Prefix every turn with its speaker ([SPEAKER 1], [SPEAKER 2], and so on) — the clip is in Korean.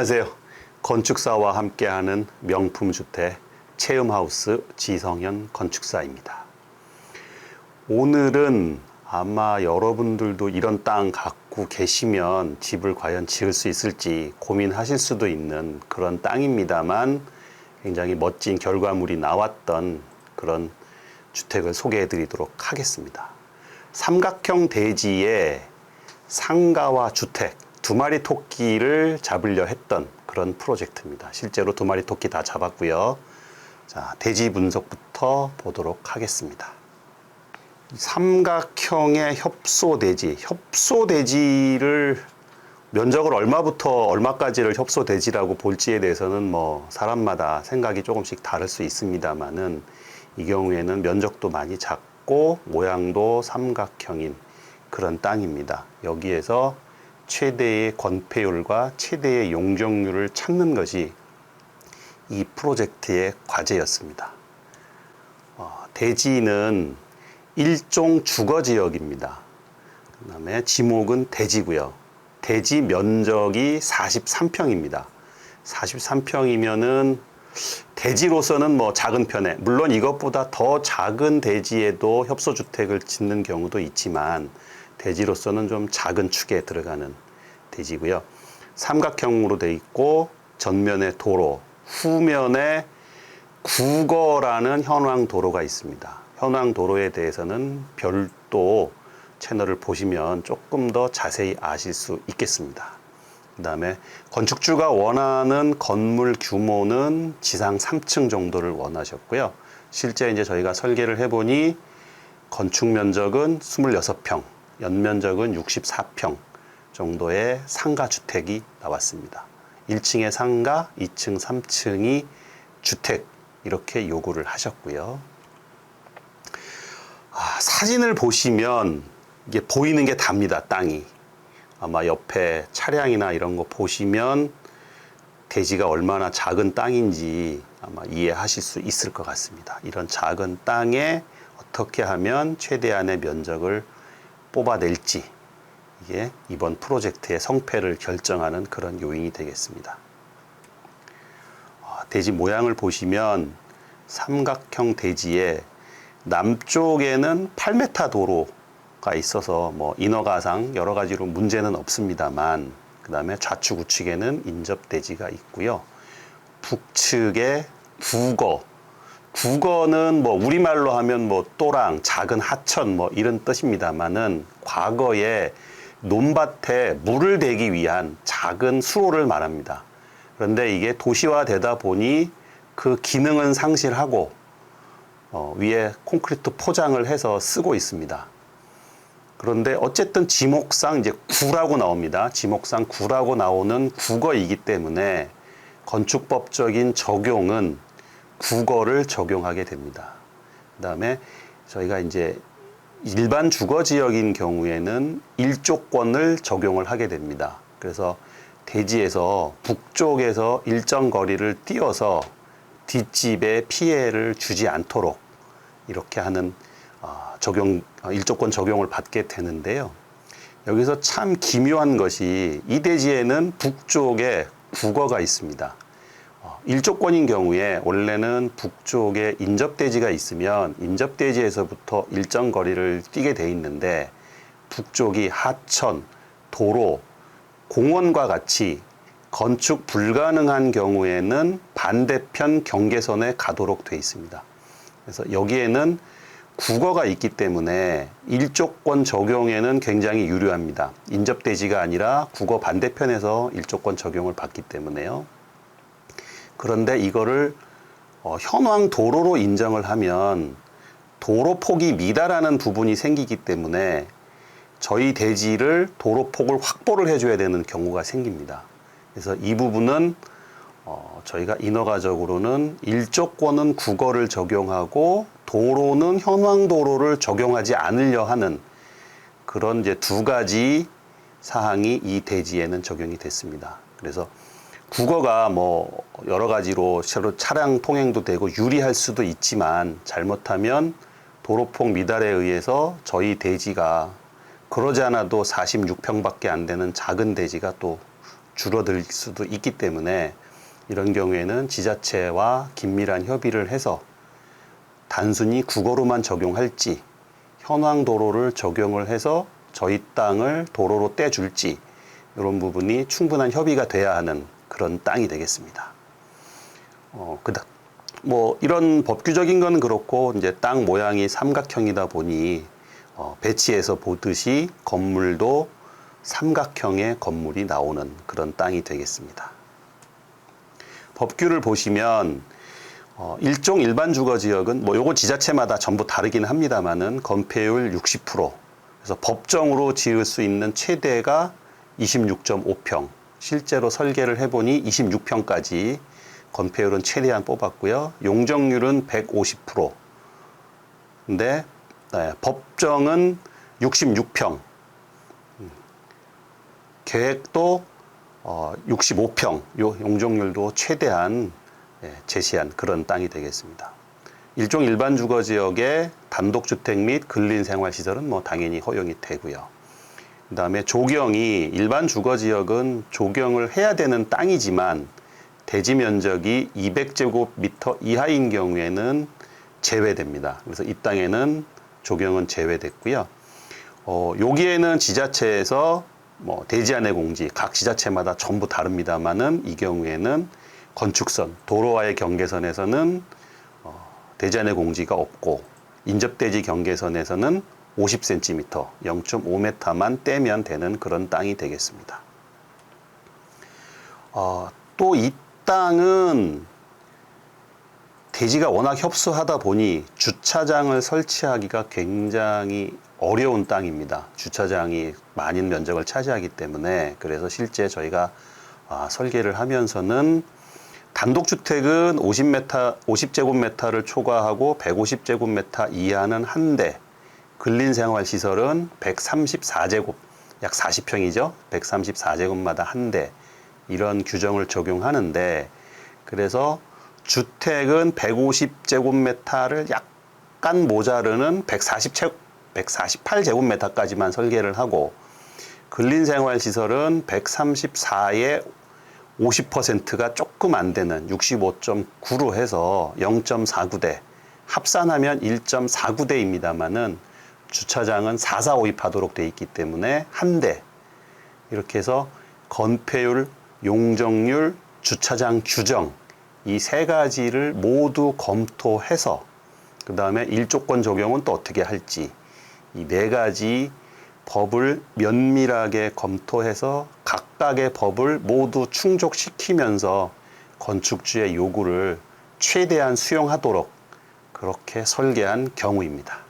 [SPEAKER 1] 안녕하세요. 건축사와 함께하는 명품 주택 체험하우스 지성현 건축사입니다. 오늘은 아마 여러분들도 이런 땅 갖고 계시면 집을 과연 지을 수 있을지 고민하실 수도 있는 그런 땅입니다만 굉장히 멋진 결과물이 나왔던 그런 주택을 소개해 드리도록 하겠습니다. 삼각형 대지에 상가와 주택 두 마리 토끼를 잡으려 했던 그런 프로젝트입니다. 실제로 두 마리 토끼 다 잡았고요. 자, 대지 분석부터 보도록 하겠습니다. 삼각형의 협소대지, 협소대지를 면적을 얼마부터 얼마까지를 협소대지라고 볼지에 대해서는 뭐 사람마다 생각이 조금씩 다를 수 있습니다만은 이 경우에는 면적도 많이 작고 모양도 삼각형인 그런 땅입니다. 여기에서 최대의 건폐율과 최대의 용적률을 찾는 것이 이 프로젝트의 과제였습니다. 어, 대지는 일종 주거 지역입니다. 그 다음에 지목은 대지고요. 대지 면적이 43평입니다. 43평이면은 대지로서는 뭐 작은 편에 물론 이것보다 더 작은 대지에도 협소주택을 짓는 경우도 있지만 대지로서는 좀 작은 축에 들어가는 대지고요. 삼각형으로 돼 있고 전면에 도로, 후면에 국어라는 현황 도로가 있습니다. 현황 도로에 대해서는 별도 채널을 보시면 조금 더 자세히 아실 수 있겠습니다. 그 다음에 건축주가 원하는 건물 규모는 지상 3층 정도를 원하셨고요. 실제 이제 저희가 설계를 해보니 건축 면적은 26평, 연면적은 64평 정도의 상가 주택이 나왔습니다. 1층에 상가, 2층, 3층이 주택 이렇게 요구를 하셨고요. 아, 사진을 보시면 이게 보이는 게 답니다. 땅이 아마 옆에 차량이나 이런 거 보시면 대지가 얼마나 작은 땅인지 아마 이해하실 수 있을 것 같습니다. 이런 작은 땅에 어떻게 하면 최대한의 면적을 뽑아낼지 이게 이번 프로젝트의 성패를 결정하는 그런 요인이 되겠습니다. 아, 대지 모양을 보시면 삼각형 대지에 남쪽에는 8m 도로가 있어서 뭐 인허가상 여러 가지로 문제는 없습니다만 그 다음에 좌측 우측에는 인접 대지가 있고요. 북측에 국어 국어는 뭐 우리말로 하면 뭐 또랑 작은 하천 뭐 이런 뜻입니다만은 과거에 논밭에 물을 대기 위한 작은 수로를 말합니다. 그런데 이게 도시화되다 보니 그 기능은 상실하고 어, 위에 콘크리트 포장을 해서 쓰고 있습니다. 그런데 어쨌든 지목상 이제 구라고 나옵니다. 지목상 구라고 나오는 국어이기 때문에 건축법적인 적용은 국어를 적용하게 됩니다. 그 다음에 저희가 이제 일반 주거 지역인 경우에는 일조권을 적용을 하게 됩니다. 그래서 대지에서 북쪽에서 일정 거리를 띄어서 뒷집에 피해를 주지 않도록 이렇게 하는 어, 적용 어, 일조권 적용을 받게 되는데요. 여기서 참 기묘한 것이 이 대지에는 북쪽에 국어가 있습니다. 어, 일조권인 경우에 원래는 북쪽에 인접대지가 있으면 인접대지에서부터 일정 거리를 뛰게 돼 있는데 북쪽이 하천, 도로, 공원과 같이 건축 불가능한 경우에는 반대편 경계선에 가도록 돼 있습니다. 그래서 여기에는 국어가 있기 때문에 일조권 적용에는 굉장히 유리합니다. 인접대지가 아니라 국어 반대편에서 일조권 적용을 받기 때문에요. 그런데 이거를 어, 현황 도로로 인정을 하면 도로 폭이 미달하는 부분이 생기기 때문에 저희 대지를 도로 폭을 확보를 해줘야 되는 경우가 생깁니다. 그래서 이 부분은 어, 저희가 인허가적으로는 일조권은 국어를 적용하고 도로는 현황 도로를 적용하지 않으려 하는 그런 이제 두 가지 사항이 이 대지에는 적용이 됐습니다. 그래서 국어가 뭐 여러 가지로 새로 차량 통행도 되고 유리할 수도 있지만 잘못하면 도로폭 미달에 의해서 저희 대지가 그러지 않아도 46평밖에 안 되는 작은 대지가 또 줄어들 수도 있기 때문에 이런 경우에는 지자체와 긴밀한 협의를 해서 단순히 국어로만 적용할지 현황 도로를 적용을 해서 저희 땅을 도로로 떼줄지 이런 부분이 충분한 협의가 돼야 하는 그런 땅이 되겠습니다. 어, 그다 뭐 이런 법규적인 건 그렇고 이제 땅 모양이 삼각형이다 보니 어, 배치해서 보듯이 건물도 삼각형의 건물이 나오는 그런 땅이 되겠습니다. 법규를 보시면 어, 일종 일반 주거 지역은 뭐 요거 지자체마다 전부 다르긴 합니다만은 건폐율 60% 그래서 법정으로 지을 수 있는 최대가 26.5평 실제로 설계를 해보니 26평까지 건폐율은 최대한 뽑았고요 용적률은 150% 근데 네, 법정은 66평 음, 계획도 어, 65평 요 용적률도 최대한 예, 제시한 그런 땅이 되겠습니다. 일종 일반 주거 지역의 단독주택 및 근린 생활 시설은 뭐 당연히 허용이 되고요. 그다음에 조경이 일반 주거 지역은 조경을 해야 되는 땅이지만 대지 면적이 200제곱미터 이하인 경우에는 제외됩니다. 그래서 이 땅에는 조경은 제외됐고요. 어, 여기에는 지자체에서 뭐 대지 안의 공지 각 지자체마다 전부 다릅니다만은 이 경우에는 건축선 도로와의 경계선에서는 어, 대지 안의 공지가 없고 인접대지 경계선에서는 50cm, 0.5m만 떼면 되는 그런 땅이 되겠습니다. 어, 또 이 땅은 대지가 워낙 협소하다 보니 주차장을 설치하기가 굉장히 어려운 땅입니다. 주차장이 많은 면적을 차지하기 때문에 그래서 실제 저희가 아, 설계를 하면서는 단독주택은 50m, 50제곱미터를 초과하고 150제곱미터 이하는 한 대, 근린생활시설은 134제곱, 약 40평이죠. 134제곱마다 한 대, 이런 규정을 적용하는데, 그래서 주택은 150제곱미터를 약간 모자르는 140제, 148제곱미터까지만 설계를 하고, 근린생활시설은 134에 50%가 조금 안 되는 65.9로 해서 0.49대 합산하면 1.49대입니다만은 주차장은 445입 하도록 돼 있기 때문에 한 대 이렇게 해서 건폐율, 용적률, 주차장 규정 이 세 가지를 모두 검토해서 그 다음에 일조권 적용은 또 어떻게 할지 이 네 가지 법을 면밀하게 검토해서 각각의 법을 모두 충족시키면서 건축주의 요구를 최대한 수용하도록 그렇게 설계한 경우입니다.